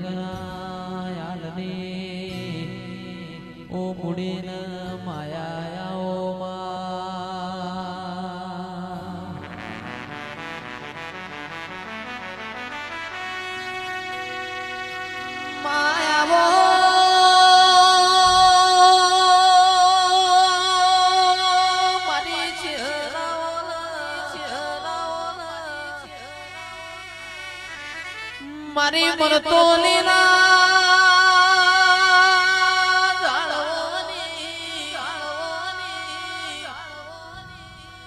ગણાયાલની ઓ પુડીન માયા મારી મરતો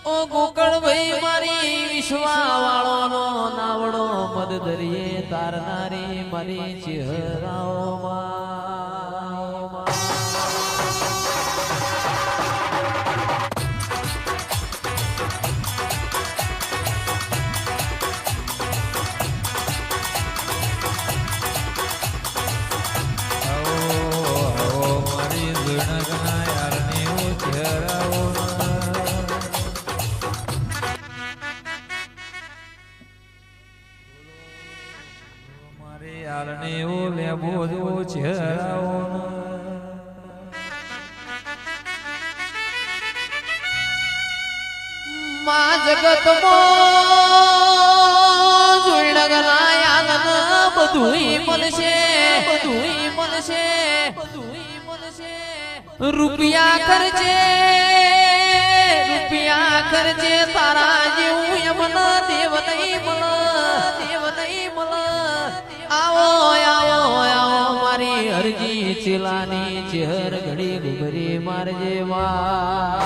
ઓ ગોકળ ભાઈ મારી વિશ્વા વાળો નો નાવડો મદ દરિયે તારનારી મારી ચહેરાઓમાં. માં જગત જોઈડગના યાગન બધુંય મળશે બધુંય મળશે બધુંય મળશે. રૂપિયા ખર્ચે રૂપિયા ખર્ચે તારા જેવું યમન દેવ નહીં મળ દેવ નહીં મળ આવો આવો આવો મારી અરજી, ચિલાની ચહેર ઘડી ડુબરી મારજે વા.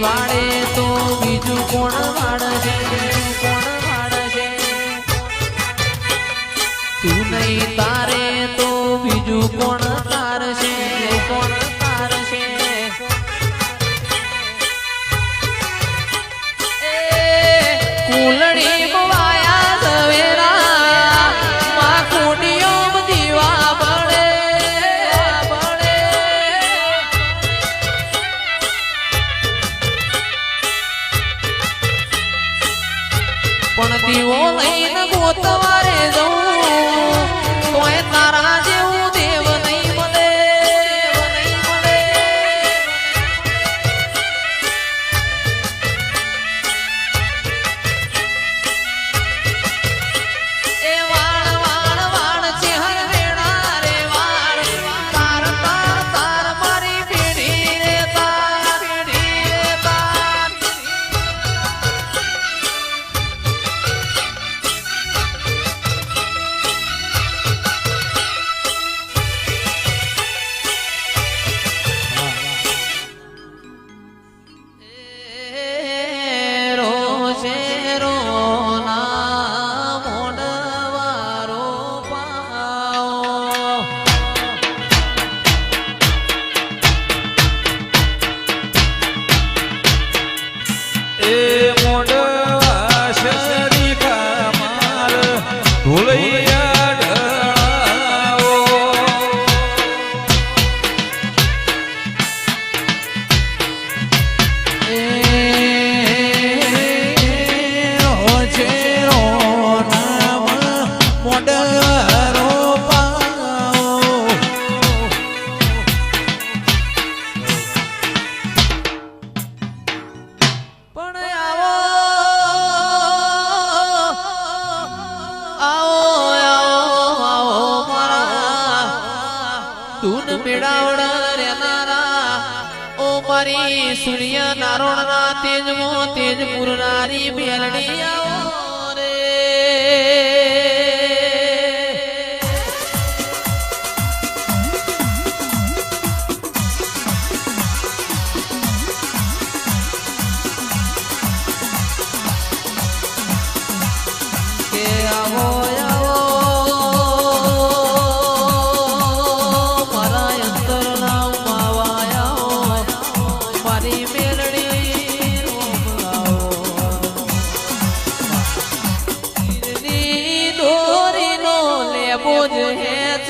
વાળે તો બીજું કોણ વાળશે? કોણ વાળશે? તું નહીં તારે તો બીજું કોણ તારશે? કોણ તારશે? કુલડી પણ દીવો લઈને ગોતવારે જવું. તોય તારા જેવું મેળાવડ રેનારા ઓ મારી સૂર્ય નારોણના તેજમો તેજ પુરનારી બેલડી મારી મેલડી રોમલાવો તીરની દોરીનો લેબો જ હેચ